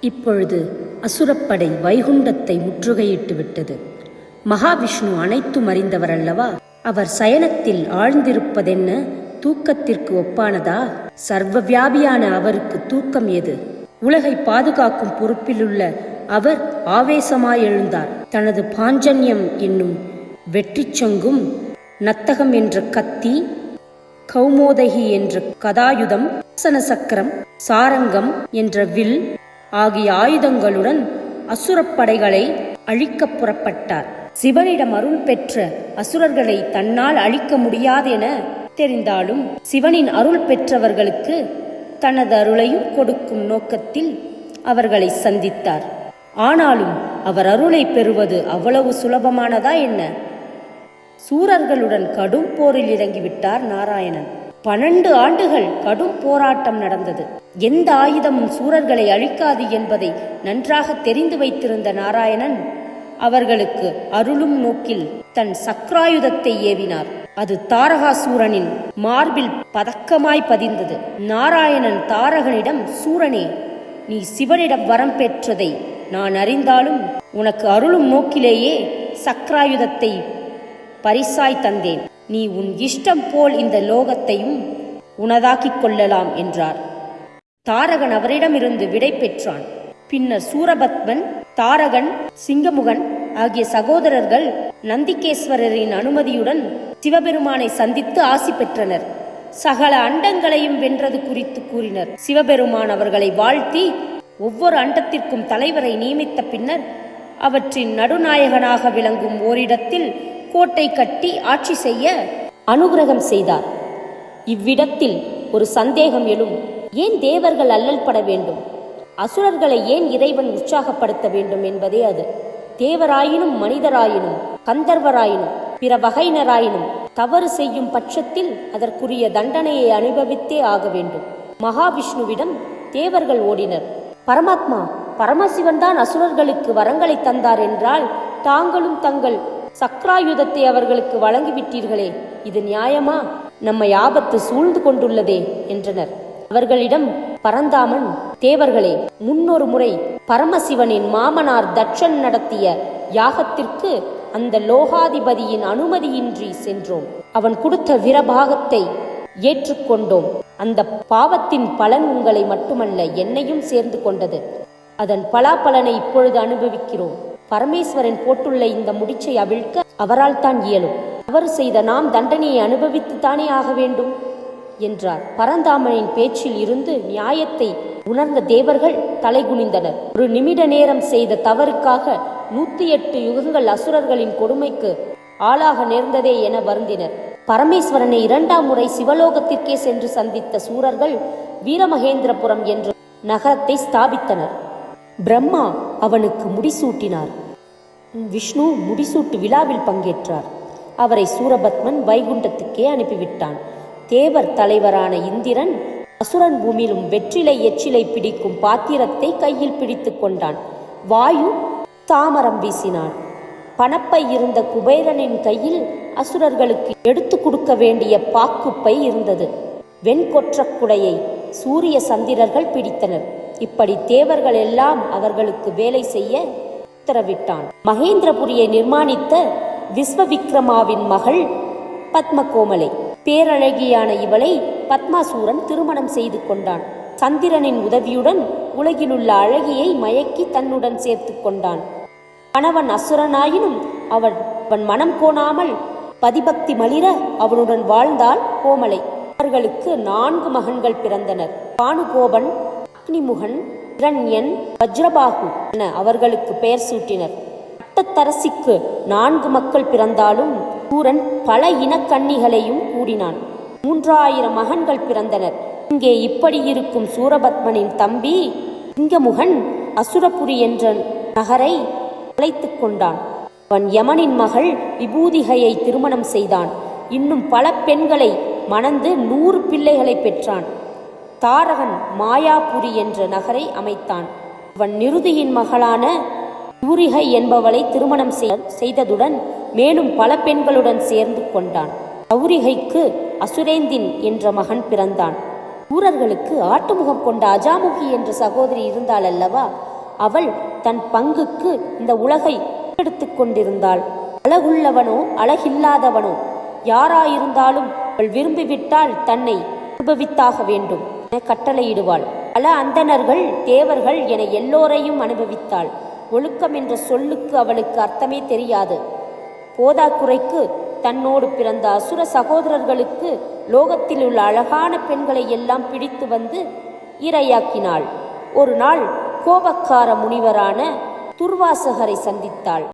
இப்பொழுது அசுரப்படை வைகுண்டத்தை முற்றுகையிட்டு விட்டது. மகாவிஷ்ணு அனைத்தும் அறிந்தவர் அல்லவா அவர் சயனத்தில் ஆழ்ந்திருப்பதென்ன? தூக்கத்திற்கு ஒப்பானதா? சர்வ வியாபியான அவருக்கு தூக்கம் எது? உலகை பாதுகாக்கும் பொறுப்பிலுள்ள அவர் ஆவேசமாய் எழுந்தார். தனது பாஞ்சன்யம் என்னும் வெற்றிச்சங்கும் நத்தகம் என்ற கத்தி கௌமோதகி என்ற கதாயுதம் சக்கரம் சாரங்கம் என்ற வில் ஆகிய ஆயுதங்களுடன் அசுரப்படைகளை அழிக்க புறப்பட்டார். சிவனிடம் அருள் பெற்ற அசுரர்களை தன்னால் அழிக்க முடியாதென தெரிந்தாலும் சிவனின் அருள் பெற்றவர்களுக்கு தனது அருளையும் கொடுக்கும் நோக்கத்தில் அவர்களை சந்தித்தார். ஆனாலும் அவர் அருளை பெறுவது அவ்வளவு சுலபமானதா என்ன? சூரர்களுடன் கடும் போரில் இறங்கிவிட்டார் நாராயணன். பன்னெண்டு ஆண்டுகள் கடும் போராட்டம் நடந்தது. எந்த ஆயுதமும் சூரர்களை அழிக்காது என்பதை நன்றாக தெரிந்து வைத்திருந்த நாராயணன் அவர்களுக்கு அருளும் நோக்கில் தன் சக்ராயுதத்தை ஏவினார். அது தாரகாசூரனின் மார்பில் பதக்கமாய் பதிந்தது. நாராயணன் தாரகனிடம் சூரனே நீ சிவனிடம் வரம் பெற்றதை நான் அறிந்தாலும் உனக்கு அருளும் நோக்கிலேயே சக்ராயுதத்தை பரிசாய் தந்தேன். நீ உன் இஷ்டம் போல் இந்த லோகத்தையும் உனதாக்கிக் கொள்ளலாம் என்றார். தாரகன் அவரிடமிருந்து விடை பெற்றான். பின்னர் சூரபத்மன் தாரகன் சிங்கமுகன் ஆகிய சகோதரர்கள் நந்திகேஸ்வரரின் அனுமதியுடன் சிவபெருமானை சந்தித்து ஆசி பெற்றனர். சகல அண்டங்களையும் வென்றது குறித்து கூறினர். சிவபெருமான் அவர்களை வாழ்த்தி ஒவ்வொரு அண்டத்திற்கும் தலைவரை நியமித்த பின்னர் அவற்றின் நடுநாயகனாக விளங்கும் ஓரிடத்தில் கோட்டை கட்டி ஆட்சி செய்ய அனுகிரகம் செய்தார். இவ்விடத்தில் ஒரு சந்தேகம் எழும். ஏன் தேவர்கள் அல்லல் பட வேண்டும்? அசுரர்களை ஏன் இறைவன் உற்சாகப்படுத்த வேண்டும் என்பதே அது. தேவராயினும் மனிதராயினும் கந்தர்வராயினும் பிற வகையினராயினும் தவறு செய்யும் பட்சத்தில் அதற்குரிய தண்டனையை அனுபவித்தே ஆக வேண்டும். மகாவிஷ்ணுவிடம் தேவர்கள் ஓடினர். பரமாத்மா பரமசிவன் தான் அசுரர்களுக்கு வரங்களை தந்தார் என்றால் தாங்களும் தங்கள் சக்ராயுதத்தை அவர்களுக்கு வழங்கிவிட்டீர்களே இது நியாயமா? நம்மை ஆபத்து சூழ்ந்து கொண்டுள்ளதே என்றனர். அவர்களிடம் பரந்தாமன் தேவர்களே முன்னொரு முறை பரமசிவனின் மாமனார் தட்சன் நடத்திய யாகத்திற்கு அந்த லோகாதிபதியின் அனுமதியின்றி சென்றோம். அவன் கொடுத்த வீரபாகத்தை ஏற்றுக்கொண்டோம். அந்த பாவத்தின் பலன் உங்களை மட்டுமல்ல என்னையும் சேர்ந்து கொண்டது. அதன் பலாபலனை இப்பொழுது அனுபவிக்கிறோம். பரமேஸ்வரன் போட்டுள்ள இந்த முடிச்சை அவிழ்க்க அவரால் தான் இயலும். தவறு செய்த நாம் தண்டனையை அனுபவித்து தானே ஆக வேண்டும்? என்றார். பரந்தாமனின் பேச்சில் இருந்து நியாயத்தை உணர்ந்த தேவர்கள் தலைகுனிந்தனர். ஒரு நிமிட நேரம் செய்த தவறுக்காக நூத்தி எட்டு யுகங்கள் அசுரர்களின் கொடுமைக்கு ஆளாக நேர்ந்ததே என வருந்தினர். பரமேஸ்வரனை இரண்டாம் முறை சிவலோகத்திற்கே சென்று சந்தித்த சூரர்கள் வீரமகேந்திரபுரம் என்ற நகரத்தை ஸ்தாபித்தனர். பிரம்மா அவனுக்கு முடிசூட்டினார். விஷ்ணு முடிசூட்டு விழாவில் பங்கேற்றார். அவரை சூரபத்மன் வைகுண்டத்துக்கே அனுப்பிவிட்டான். தேவர் தலைவரான இந்திரன் அசுரன் பூமியிலும் வெற்றிலை எச்சிலை பிடிக்கும் பாத்திரத்தை கையில் பிடித்து கொண்டான். வாயு தாமரம் வீசினான். பணப்பை இருந்த குபேரனின் கையில் அசுரர்களுக்கு எடுத்து கொடுக்க வேண்டிய பாக்குப்பை இருந்தது. வெண்கொற்ற குடையை சூரிய சந்திரர்கள் பிடித்தனர். இப்படி தேவர்கள் எல்லாம் அவர்களுக்கு வேலை செய்ய உத்தரவிட்டான். மகேந்திரபுரியை நிர்மாணித்த விஸ்வவிக்ரமாவின் மகள் பத்மகோமலை. பேரழகியான இவளை பத்மாசூரன் திருமணம் செய்து கொண்டான். சந்திரனின் உதவியுடன் உலகிலுள்ள அழகியை மயக்கி தன்னுடன் சேர்த்து கொண்டான். கணவன் அசுரனாயினும் அவன் அவன் மனம் கோணாமல் பதிபக்தி மலிர அவனுடன் வாழ்ந்தாள் கோமலை. அவர்களுக்கு நான்கு மகன்கள் பிறந்தனர். பானுகோபன் அக்னிமுகன் இரண்யன் வஜ்ரபாகு என அவர்களுக்கு பெயர் சூட்டினர். பட்டத்தரசிக்கு நான்கு மக்கள் பிறந்தாலும் சூரன் பல இனக்கன்னிகளையும் கூடினான் மூன்றாயிரம் மகன்கள் பிறந்தனர். இங்கே இப்படி இருக்கும் சூரபத்மனின் தம்பி சிங்கமுகன் அசுரபுரி என்ற நகரை அழைத்து கொண்டான். அவன் யமனின் மகள் விபூதிகையை திருமணம் செய்தான். இன்னும் பல பெண்களை மணந்து நூறு பிள்ளைகளை பெற்றான். தாரகன் மாயாபுரி என்ற நகரை அமைத்தான். அவன் நிருதியின் மகளான யூரிகை என்பவளை திருமணம் செய்ததுடன் மேலும் பல பெண்களுடன் சேர்ந்து கொண்டான். கௌரிகைக்கு அசுரேந்தின் என்ற மகன் பிறந்தான். ஊரர்களுக்கு ஆட்டுமுகம் கொண்ட அஜாமுகி என்ற சகோதரி இருந்தாள் அல்லவா? அவள் தன் பங்குக்கு இந்த உலகை எடுத்துக் கொண்டிருந்தாள். அழகுள்ளவனோ அழகில்லாதவனோ யாராயிருந்தாலும் அவள் விரும்பிவிட்டால் தன்னை அனுபவித்தாக வேண்டும். என கட்டளையிடுவாள். பல அந்தணர்கள் தேவர்கள் என எல்லோரையும் அனுபவித்தாள். ஒழுக்கம் என்ற சொல்லுக்கு அவளுக்கு அர்த்தமே தெரியாது. போதாக்குறைக்கு தன்னோடு பிறந்த அசுர சகோதரர்களுக்கு லோகத்தில் உள்ள அழகான பெண்களை எல்லாம் பிடித்து வந்து இரையாக்கினாள். ஒரு நாள் கோபக்கார முனிவரான துர்வாசகரை சந்தித்தாள்.